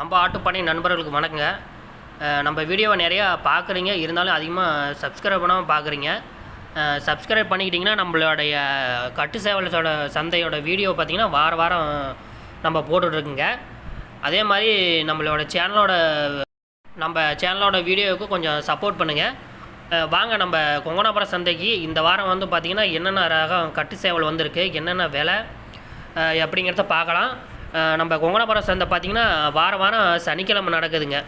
நம்ம ஆட்டுப்பண்ணை நண்பர்களுக்கு வணக்கங்க. நம்ம வீடியோவை நிறையா பார்க்குறீங்க. இருந்தாலும் அதிகமாக சப்ஸ்கிரைப் பண்ணாமல் பார்க்குறீங்க. சப்ஸ்கிரைப் பண்ணிக்கிட்டிங்கன்னா நம்மளுடைய கட்டு சேவலோட சந்தையோட வீடியோ பார்த்திங்கன்னா வார வாரம் நம்ம போட்டுட்ருக்குங்க. அதே மாதிரி நம்மளோட சேனலோட நம்ம சேனலோட வீடியோவுக்கு கொஞ்சம் சப்போர்ட் பண்ணுங்கள் வாங்க நம்ம கொங்கனாபுரம் சந்தைக்கு இந்த வாரம் வந்து பார்த்திங்கன்னா என்னென்ன ரகம் கட்டு சேவல் வந்திருக்கு என்னென்ன விலை அப்படிங்கிறத பார்க்கலாம். நம்ம கொங்கணாபுரம் சந்தை பார்த்திங்கன்னா வார வாரம் சனிக்கிழமை நடக்குதுங்க.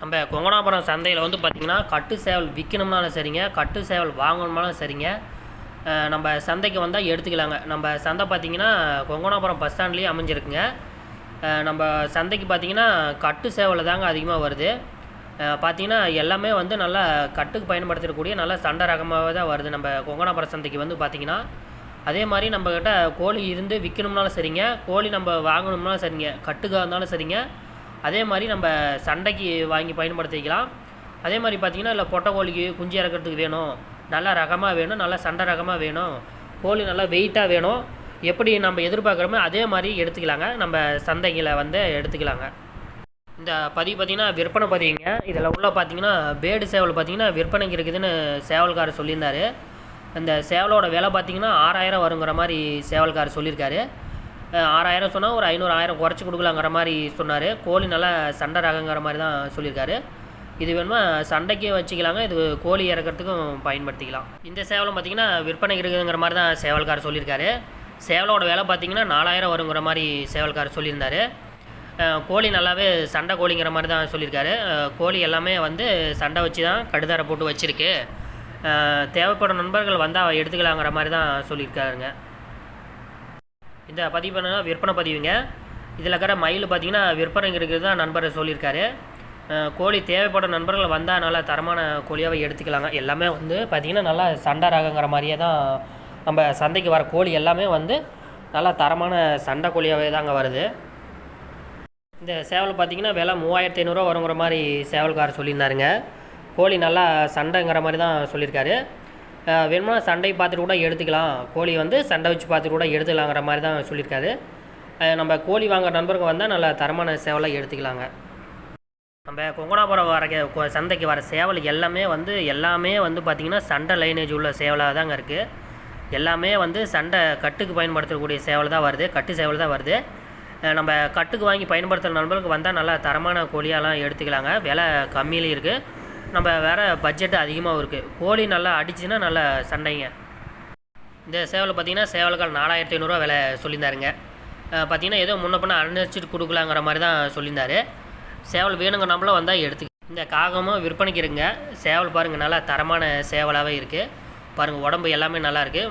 நம்ம கொங்கணாபுரம் சந்தையில் வந்து பார்த்திங்கன்னா கட்டு சேவல் விற்கணும்னாலும் சரிங்க கட்டு சேவல் வாங்கணும்னாலும் சரிங்க. நம்ம சந்தைக்கு வந்தால் எடுத்துக்கலாங்க. நம்ம சந்தை பார்த்திங்கன்னா கொங்கணாபுரம் பஸ் ஸ்டாண்ட்லேயே அமைஞ்சிருக்குங்க. நம்ம சந்தைக்கு பார்த்திங்கன்னா கட்டு சேவல் தாங்க அதிகமாக வருது. பார்த்திங்கன்னா எல்லாமே வந்து நல்லா கட்டுக்கு பயன்படுத்தக்கூடிய நல்ல சண்டை ரகமாகவே தான் வருது. நம்ம கொங்கணாபுரம் சந்தைக்கு வந்து பார்த்திங்கன்னா அதே மாதிரி நம்மக்கிட்ட கோழி இருந்து விற்கணும்னாலும் சரிங்க. கோழி நம்ம வாங்கணும்னாலும் சரிங்க. கட்டுக்காக இருந்தாலும் சரிங்க. அதே மாதிரி நம்ம சண்டைக்கு வாங்கி பயன்படுத்திக்கலாம். அதே மாதிரி பார்த்திங்கன்னா இல்லை பொட்டை கோழிக்கு குஞ்சு இறக்கிறதுக்கு வேணும். நல்லா ரகமாக வேணும். நல்லா சண்டை ரகமாக வேணும். கோழி நல்லா வெயிட்டாக வேணும். எப்படி நம்ம எதிர்பார்க்குறோமோ அதே மாதிரி எடுத்துக்கலாங்க. நம்ம சந்தைகளை வந்து எடுத்துக்கலாங்க. இந்த பதிவு பார்த்திங்கன்னா விற்பனை பதிவுங்க. இதில் உள்ள பார்த்தீங்கன்னா பேடு சேவல் பார்த்தீங்கன்னா விற்பனைக்கு இருக்குதுன்னு சேவல்காரர் சொல்லியிருந்தாரு. அந்த சேவலோட விலை பார்த்தீங்கன்னா ஆறாயிரம் வருங்கிற மாதிரி சேவல்கார் சொல்லியிருக்காரு. ஆறாயிரம் சொன்னால் ஒரு ஐநூறு ஆயிரம் குறைச்சி கொடுக்கலாங்கிற மாதிரி சொன்னார். கோழி நல்லா சண்டை ரகங்கிற மாதிரி தான் சொல்லியிருக்காரு. இது வேணுமா? சண்டைக்கே வச்சுக்கலாங்க. இது கோழி இறக்கிறதுக்கும் பயன்படுத்திக்கலாம். இந்த சேவலும் பார்த்தீங்கன்னா விற்பனை இருக்குதுங்கிற மாதிரி தான் சேவல்கார் சொல்லியிருக்காரு. சேவலோட விலை பார்த்தீங்கன்னா நாலாயிரம் வருங்கிற மாதிரி சேவல்கார் சொல்லியிருந்தார். கோழி நல்லாவே சண்டை கோழிங்கிற மாதிரி தான் சொல்லியிருக்காரு. கோழி எல்லாமே வந்து சண்டை வச்சு தான் கடுதாரை போட்டு வச்சுருக்கு. தேவைப்படும் நண்பர்கள் வந்தால் எடுத்துக்கலாங்கிற மாதிரி தான் சொல்லியிருக்காருங்க. இந்த பதிவு பண்ணா விற்பனை பதிவுங்க. இதில் இருக்கிற மயில் பார்த்தீங்கன்னா விற்பனைங்க இருக்கிறது தான் நண்பர் சொல்லியிருக்காரு. கோழி தேவைப்படும் நண்பர்கள் வந்தால் நல்லா தரமான கோழியாகவே எடுத்துக்கலாங்க. எல்லாமே வந்து பார்த்திங்கன்னா நல்லா சண்டை ரகங்கிற மாதிரியே தான் நம்ம சந்தைக்கு வர கோழி எல்லாமே வந்து நல்லா தரமான சண்டை கோழியாகவே தாங்க வருது. இந்த சேவல் பார்த்தீங்கன்னா விலை மூவாயிரத்தி ஐநூறுரூவா வருங்கிற மாதிரி சேவல்காரர் சொல்லியிருந்தாருங்க. கோழி நல்லா சண்டைங்கிற மாதிரி தான் சொல்லியிருக்காரு. வேணும்னா சண்டை பார்த்துட்டு கூட எடுத்துக்கலாம். கோழி வந்து சண்டை வச்சு பார்த்துட்டு கூட எடுத்துக்கலாங்கிற மாதிரி தான் சொல்லியிருக்காரு. நம்ம கோழி வாங்குற நண்பர்கள் வந்தால் நல்ல தரமான சேவலாக எடுத்துக்கலாங்க. நம்ம கொங்கனாபுரம் வர சந்தைக்கு வர சேவல் எல்லாமே வந்து எல்லாமே வந்து பார்த்திங்கன்னா சண்டை லைனேஜ் உள்ள சேவலாக தாங்க இருக்குது எல்லாமே வந்து சண்டை கட்டுக்கு பயன்படுத்தக்கூடிய சேவல் தான் வருது கட்டு சேவல் தான் வருது. நம்ம கட்டுக்கு வாங்கி பயன்படுத்துகிற நண்பர்களுக்கு வந்தால் நல்லா தரமான கோழியாலாம் எடுத்துக்கலாங்க. விலை கம்மியிலையும் இருக்குது நம்ம வேறு பட்ஜெட்டு அதிகமாகவும் இருக்குது கோழி நல்லா அடிச்சுன்னா நல்லா சண்டைங்க. இந்த சேவலை பார்த்தீங்கன்னா சேவலுக்கால் நாலாயிரத்தி ஐநூறுரூவா விலை சொல்லியிருந்தாருங்க. பார்த்திங்கன்னா பார்த்தீங்கன்னா ஏதோ முன்ன பண்ண அனுசரிச்சுட்டு கொடுக்கலாங்கிற மாதிரி தான் சொல்லியிருந்தாரு. சேவல் வேணுங்க நம்மளும் வந்தால் எடுத்து இந்த காகமும் விற்பனைக்கு இருங்க சேவல் பாருங்கள் நல்லா தரமான சேவலாகவே இருக்குது பாருங்கள் உடம்பு எல்லாமே நல்லாயிருக்கு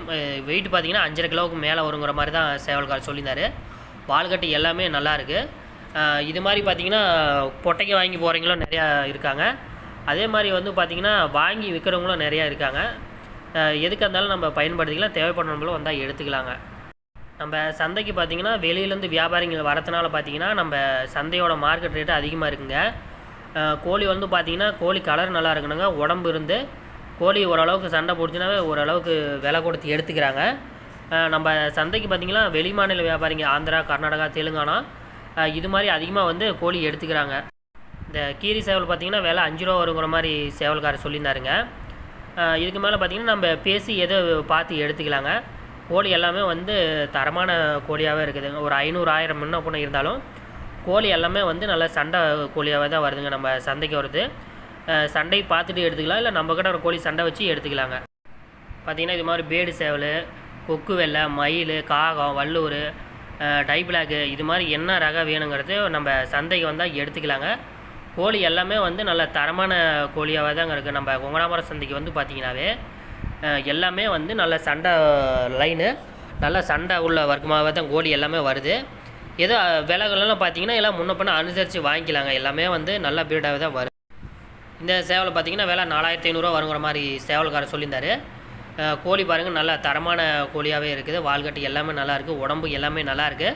வெயிட் பார்த்தீங்கன்னா அஞ்சரை கிலோவுக்கு மேலே வருங்கிற மாதிரி தான் சேவல்கால் சொல்லியிருந்தாரு. பால்கட்டி எல்லாமே நல்லா இருக்குது இது மாதிரி பார்த்தீங்கன்னா பொட்டைக்கு வாங்கி போகிறவங்களும் நிறையா இருக்காங்க. அதே மாதிரி வந்து பார்த்திங்கன்னா வாங்கி விற்கிறவங்களும் நிறையா இருக்காங்க. எதுக்காக இருந்தாலும் நம்ம பயன்படுத்திக்கலாம். தேவைப்படுறவங்களும் வந்தால் எடுத்துக்கலாங்க. நம்ம சந்தைக்கு பார்த்தீங்கன்னா வெளியிலேருந்து வியாபாரிகள் வரதுனால பார்த்தீங்கன்னா நம்ம சந்தையோட மார்க்கெட் ரேட்டு அதிகமாக இருக்குங்க. கோழி வந்து பார்த்திங்கன்னா கோழி கலர் நல்லா இருக்கணுங்க. உடம்பு இருந்து கோழி ஓரளவுக்கு சண்டை போடுச்சுனாவே ஓரளவுக்கு விலை கொடுத்து எடுத்துக்கிறாங்க. நம்ம சந்தைக்கு பார்த்தீங்கன்னா வெளி மாநில வியாபாரிங்க ஆந்திரா கர்நாடகா தெலுங்கானா இது மாதிரி அதிகமாக வந்து கோழி எடுத்துக்கிறாங்க. இந்த கீரி சேவல் பார்த்தீங்கன்னா விலை அஞ்சு ரூபா வருங்கிற மாதிரி சேவல்காரர் சொல்லியிருந்தாருங்க. இதுக்கு மேலே பார்த்தீங்கன்னா நம்ம பேசி எதோ பார்த்து எடுத்துக்கலாங்க. கோழி எல்லாமே வந்து தரமான கோழியாகவே இருக்குதுங்க ஒரு ஐநூறு ஆயிரம் முன்ன பொண்ணு இருந்தாலும் கோழி எல்லாமே வந்து நல்ல சண்டை கோழியாகவே தான் வருதுங்க நம்ம சந்தைக்கு வருது சண்டை பார்த்துட்டு எடுத்துக்கலாம். இல்லை நம்ம கிட்ட ஒரு கோழி சண்டை வச்சு எடுத்துக்கலாங்க. பார்த்தீங்கன்னா இது மாதிரி பேடு சேவல் கொக்கு வெள்ளை மயில் காகம் வல்லூர் டை பிளாக்கு இது மாதிரி என்ன ரகம் வேணுங்கிறது நம்ம சந்தைக்கு வந்தால் எடுத்துக்கலாங்க. கோழி எல்லாமே வந்து நல்ல தரமான கோழியாகவே தாங்க இருக்குது நம்ம கொங்கனாபுரம் சந்தைக்கு வந்து பார்த்தீங்கன்னாவே எல்லாமே வந்து நல்ல சண்டை லைனு நல்ல சண்டை உள்ள வர்க்கமாகவே தான் கோழி எல்லாமே வருது. ஏதோ விலைகளெல்லாம் பார்த்தீங்கன்னா எல்லாம் முன்ன பின்ன அனுசரித்து வாங்கிக்கலாங்க. எல்லாமே வந்து நல்ல பீடாகவே தான் வரும் இந்த சேவலை பார்த்தீங்கன்னா விலை நாலாயிரத்தி ஐநூறுரூவா வருங்கிற மாதிரி சேவல்காரர் சொல்லியிருந்தாரு. கோழி பாருங்கள் நல்ல தரமான கோழியாகவே இருக்குது. வால்கட்டி எல்லாமே நல்லாயிருக்கு உடம்பு எல்லாமே நல்லாயிருக்கு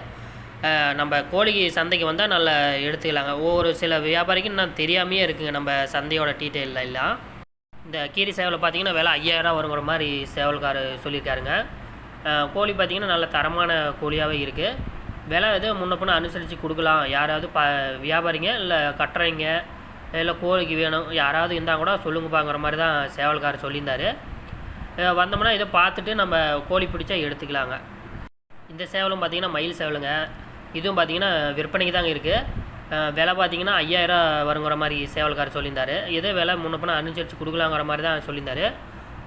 நம்ம கோழிக்கு சந்தைக்கு வந்தால் நல்லா எடுத்துக்கலாங்க. ஒவ்வொரு சில வியாபாரிக்கு இன்னும் தெரியாமையே இருக்குங்க நம்ம சந்தையோட டீட்டெயில் எல்லாம். இந்த கீரி சேவலை பார்த்தீங்கன்னா விலை ஐயாயிரம் வருங்கிற மாதிரி சேவல்காரர் சொல்லியிருக்காருங்க. கோழி பார்த்திங்கன்னா நல்ல தரமான கோழியாகவே இருக்குது விலை எது முன்ன பின்ன அனுசரித்து கொடுக்கலாம். யாராவது ப வியாபாரிங்க இல்லை கட்டுறவங்க இல்லை கோழிக்கு வேணும் யாராவது இருந்தால் கூட சொல்லுங்கப்பாங்கிற மாதிரி தான் சேவல்காரர் சொல்லியிருந்தார். வந்தோம்னா இதை பார்த்துட்டு நம்ம கோழி பிடிச்சா எடுத்துக்கலாங்க. இந்த சேவலும் பார்த்தீங்கன்னா மயில் சேவலுங்க. இதுவும் பார்த்தீங்கன்னா விற்பனைக்கு தாங்க இருக்குது விலை பார்த்தீங்கன்னா ஐயாயிரம் வருங்கிற மாதிரி சேவல்காரர் சொல்லியிருந்தார். இதே விலை முன்ன பின்ன அனுசரித்து கொடுக்கலாங்கிற மாதிரி தான் சொல்லியிருந்தார்.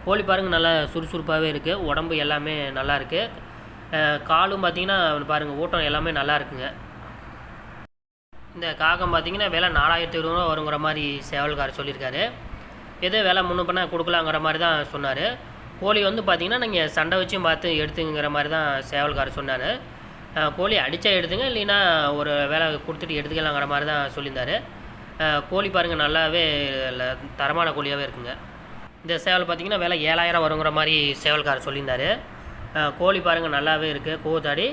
கோழி பாருங்க நல்லா சுறுசுறுப்பாகவே இருக்குது உடம்பு எல்லாமே நல்லா இருக்குது காலும் பார்த்தீங்கன்னா பாருங்கள் ஊட்டம் எல்லாமே நல்லா இருக்குங்க. இந்த காகம் பார்த்தீங்கன்னா விலை நாலாயிரத்தி ஐநூறுரூவா வருங்கிற மாதிரி சேவல்காரர் சொல்லியிருக்காரு. எதோ விலை முன்ன பண்ண கொடுக்கலாங்கிற மாதிரி தான் சொன்னார். கோழி வந்து பார்த்தீங்கன்னா நீங்கள் சண்டை வச்சும் பார்த்து எடுத்துங்கிற மாதிரி தான் சேவல்காரர் சொன்னார். கோழி அடித்தா எடுத்துங்க இல்லைன்னா ஒரு வேலை கொடுத்துட்டு எடுத்துக்கலாங்கிற மாதிரி தான் சொல்லியிருந்தாரு. கோழி பாருங்கள் நல்லாவே தரமான கோழியாகவே இருக்குங்க. இந்த சேவல் பார்த்தீங்கன்னா விலை ஏழாயிரம் வருங்கிற மாதிரி சேவல்காரர் சொல்லியிருந்தாரு. கோழி பாருங்கள் நல்லாவே இருக்குது கூத்தாடி.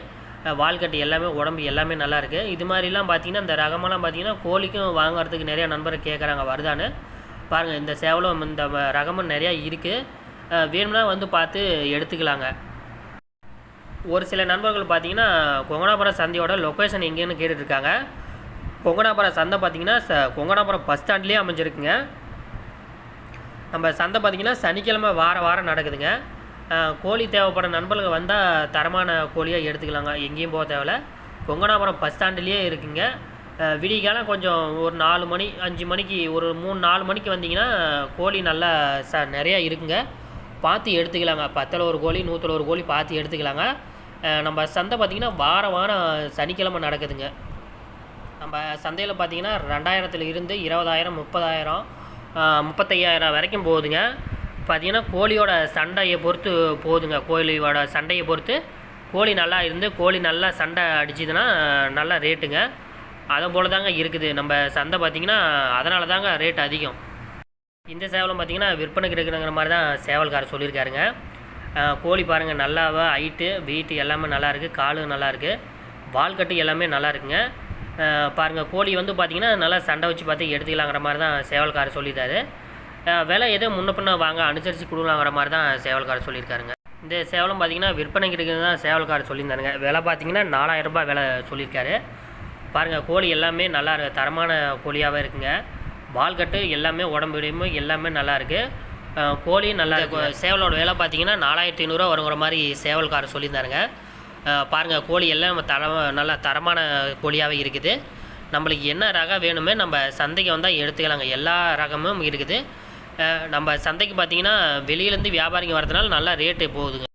வால்கட்டு எல்லாமே உடம்பு எல்லாமே நல்லா இருக்குது இது மாதிரிலாம் பார்த்திங்கன்னா இந்த ரகமெல்லாம் பார்த்தீங்கன்னா கோழிக்கும் வாங்குறதுக்கு நிறையா நண்பர்கள் கேட்குறாங்க வருதான்னு. பாருங்கள் இந்த சேவலும் இந்த ரகமும் நிறையா இருக்குது வேணும்னா வந்து பார்த்து எடுத்துக்கலாங்க. ஒரு சில நண்பர்கள் பார்த்தீங்கன்னா கொங்கனாபுரம் சந்தையோட லொக்கேஷன் எங்கேன்னு கேட்டுட்ருக்காங்க. கொங்கனாபுரம் சந்தை பார்த்தீங்கன்னா ச கொங்கனாபுரம் பஸ் ஸ்டாண்ட்லேயே அமைஞ்சிருக்குங்க. நம்ம சந்தை பார்த்தீங்கன்னா சனிக்கிழமை வார வாரம் நடக்குதுங்க. கோழி தேவைப்படும் நண்பர்கள் வந்தால் தரமான கோழியாக எடுத்துக்கலாங்க. எங்கேயும் போக தேவையில்ல. கொங்கனாபுரம் பஸ் ஸ்டாண்டுலேயே இருக்குங்க. விடிகாலம் கொஞ்சம் ஒரு நாலு மணி அஞ்சு மணிக்கு ஒரு மூணு நாலு மணிக்கு வந்தீங்கன்னா கோழி நல்லா ச நிறையா இருக்குங்க. பார்த்து எடுத்துக்கலாங்க. பத்தில் ஒரு கோழி நூற்றில் ஒரு கோழி பார்த்து எடுத்துக்கலாங்க. நம்ம சந்தை பார்த்திங்கன்னா வார வாரம் சனிக்கிழமை நடக்குதுங்க. நம்ம சந்தையில் பார்த்தீங்கன்னா ரெண்டாயிரத்தில் இருந்து இருபதாயிரம் முப்பதாயிரம் முப்பத்தையாயிரம் வரைக்கும் போகுதுங்க. பார்த்தீங்கன்னா கோழியோட சண்டையை பொறுத்து போகுதுங்க. கோழியோட சண்டையை பொறுத்து கோழி நல்லா இருந்து கோழி நல்லா சண்டை அடிச்சுதுன்னா நல்ல ரேட்டுங்க. அதை போல தாங்க இருக்குது. நம்ம சந்தை பார்த்தீங்கன்னா அதனால தாங்க ரேட் அதிகம். இந்த சேவலும் பார்த்தீங்கன்னா விற்பனைக்கு இருக்கிறங்கிற மாதிரி தான் சேவல்காரர் சொல்லியிருக்காருங்க. கோழி பாருங்கள் நல்லாவா? ஹைட்டு வெயிட்டு எல்லாமே நல்லாயிருக்கு. காலும் நல்லாயிருக்கு. இருக்குது வால் கட்டு எல்லாமே நல்லா இருக்குங்க பாருங்கள் பாருங்க கோழி வந்து பார்த்திங்கன்னா நல்லா சண்டை வச்சு பார்த்து எடுத்துக்கலாங்கிற மாதிரி தான் சேவல்காரர் சொல்லியிருக்காரு. விலை எதோ முன்ன பின்ன வாங்க அனுசரித்து கொடுக்கலாங்கிற மாதிரி தான் சேவல்காரர் சொல்லியிருக்காருங்க. இந்த சேவலும் பார்த்தீங்கன்னா விற்பனைக்கு இருக்கிறது தான் சேவல்காரர் சொல்லியிருந்தாருங்க. விலை பார்த்தீங்கன்னா நாலாயிரம் ரூபாய் விலை சொல்லியிருக்காரு. பாருங்கள் கோழி எல்லாமே நல்லா இருக்கு தரமான கோழியாகவே இருக்குங்க. வால்கட்டு எல்லாமே உடம்பு எல்லாமே நல்லாயிருக்கு. கோழி நல்லா சேவலோட விலை பார்த்தீங்கன்னா நாலாயிரத்தி ஐநூறுரூவா வருங்கிற மாதிரி சேவல்காரர் சொல்லியிருந்தாருங்க. அஹ் பாருங்க கோழி எல்லாம் தர நல்லா தரமான கோழியாகவே இருக்குது. நம்மளுக்கு என்ன ரகம் வேணுமே நம்ம சந்தைக்கு வந்தால் எடுத்துக்கலாங்க. எல்லா ரகமும் இருக்குது. நம்ம சந்தைக்கு பார்த்தீங்கன்னா வெளியிலேருந்து வியாபாரிங்க வரதுனால நல்லா ரேட்டு போகுதுங்க.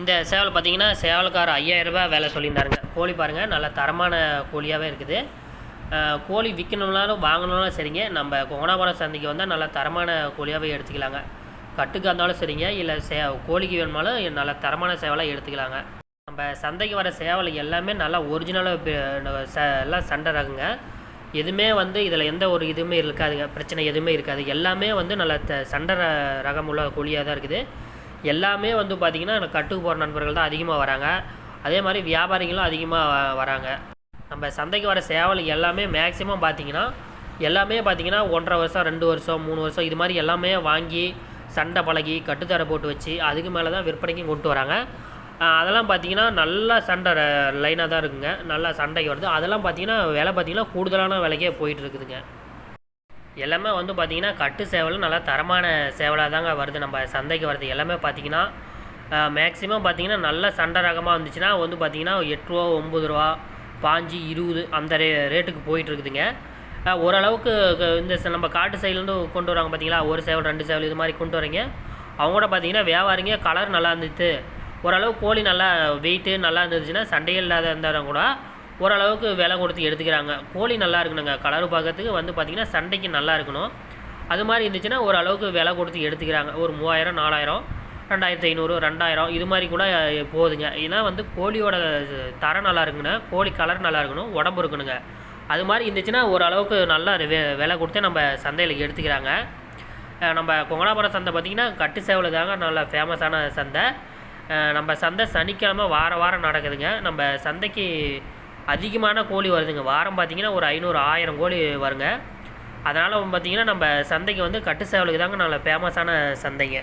இந்த சேவல் பார்த்தீங்கன்னா சேவலுக்கார ஐயாயிரம் ரூபாய் விலை சொல்லியிருந்தாருங்க. கோழி பாருங்கள் நல்ல தரமான கோழியாகவே இருக்குது. கோழி விற்கணும்னாலும் வாங்கணும்னாலும் சரிங்க. நம்ம கோணாபுரம் சந்தைக்கு வந்தால் நல்ல தரமான கோழியாகவே எடுத்துக்கலாங்க. கட்டுக்கு இருந்தாலும் சரிங்க. இல்லை சே கோழிக்கு வேணுமாலும் நல்ல தரமான சேவலாக எடுத்துக்கலாங்க. நம்ம சந்தைக்கு வர சேவல் எல்லாமே நல்லா ஒரிஜினலாக ச எல்லாம் சண்டை ரகங்க. எதுவுமே வந்து இதில் எந்த ஒரு இதுவுமே இருக்காதுங்க. பிரச்சனை எதுவுமே இருக்காது. எல்லாமே வந்து நல்ல த சண்டை ர- ரகம் உள்ள கோழியாக தான் இருக்குது. எல்லாமே வந்து பார்த்திங்கன்னா கட்டுக்கு போகிற நண்பர்கள் தான் அதிகமாக வராங்க. அதே மாதிரி வியாபாரிகளும் அதிகமாக வராங்க. நம்ம சந்தைக்கு வர சேவல் எல்லாமே மேக்ஸிமம் பார்த்தீங்கன்னா எல்லாமே பார்த்தீங்கன்னா ஒன்றரை வருஷம் ரெண்டு வருஷம் மூணு வருஷம் இது மாதிரி எல்லாமே வாங்கி சண்டை பழகி கட்டுத்தர போட்டு வச்சு அதுக்கு மேலே தான் விற்பனைக்கும் கொண்டு வராங்க. அதெல்லாம் பார்த்தீங்கன்னா நல்லா சண்டை லைனாக தான் இருக்குங்க. நல்லா சண்டைக்கு வருது. அதெல்லாம் பார்த்தீங்கன்னா விலை பார்த்தீங்கன்னா கூடுதலான விலைக்கே போயிட்டு இருக்குதுங்க. எல்லாமே வந்து பார்த்திங்கன்னா கட்டு சேவலும் நல்லா தரமான சேவலாக தாங்க வருது. நம்ம சந்தைக்கு வருது எல்லாமே பார்த்தீங்கன்னா மேக்ஸிமம் பார்த்திங்கன்னா நல்ல சண்டை ரகமாக வந்துச்சுன்னா வந்து பார்த்தீங்கன்னா எட்டு ரூபா ஒம்பது ரூபா பாஞ்சு இருபது அந்த ரே ரேட்டுக்கு போயிட்டு இருக்குதுங்க ஓரளவுக்கு இந்த ச- நம்ம காட்டு சைட்லேருந்து கொண்டு வராங்க பார்த்தீங்களா? ஒரு சேவல் ரெண்டு சேவல் இது மாதிரி கொண்டு வரீங்க. அவங்க கூட பார்த்தீங்கன்னா வியாபாரிங்க கலர் நல்லா இருந்துச்சு. ஓரளவு கோழி நல்லா வெயிட்டு நல்லா இருந்துச்சுன்னா சண்டையே இல்லாத இருந்தாலும் கூட ஓரளவுக்கு விலை கொடுத்து எடுத்துக்கிறாங்க. கோழி நல்லா இருக்கணுங்க. கலர் பார்க்கறதுக்கு வந்து பார்த்திங்கன்னா சண்டைக்கு நல்லா இருக்கணும். அது மாதிரி இருந்துச்சுன்னா ஓரளவுக்கு விலை கொடுத்து எடுத்துக்கிறாங்க. ஒரு மூவாயிரம் நாலாயிரம். ரெண்டாயிரத்தி ஐநூறு ரெண்டாயிரம் இது மாதிரி கூட போகுதுங்க. ஏன்னா வந்து கோழியோட தரம் நல்லா இருக்குங்கண்ணா கோழி கலர் நல்லா இருக்கணும் உடம்பு இருக்கணுங்க. அது மாதிரி இருந்துச்சுன்னா ஓரளவுக்கு நல்லா விலை கொடுத்து நம்ம சந்தையில் எடுத்துக்கிறாங்க. நம்ம கொங்கனாபுரம் சந்தை பார்த்திங்கன்னா கட்டு சேவல் தாங்க நல்ல ஃபேமஸான சந்தை. நம்ம சந்தை சனிக்கிழமை வார வாரம் நடக்குதுங்க. நம்ம சந்தைக்கு அதிகமான கோழி வருதுங்க. வாரம் பார்த்திங்கன்னா ஒரு ஐநூறு ஆயிரம் கோழி வருங்க. அதனால் பார்த்திங்கன்னா நம்ம சந்தைக்கு வந்து கட்டு சேவலுக்கு தாங்க நல்ல ஃபேமஸான சந்தைங்க.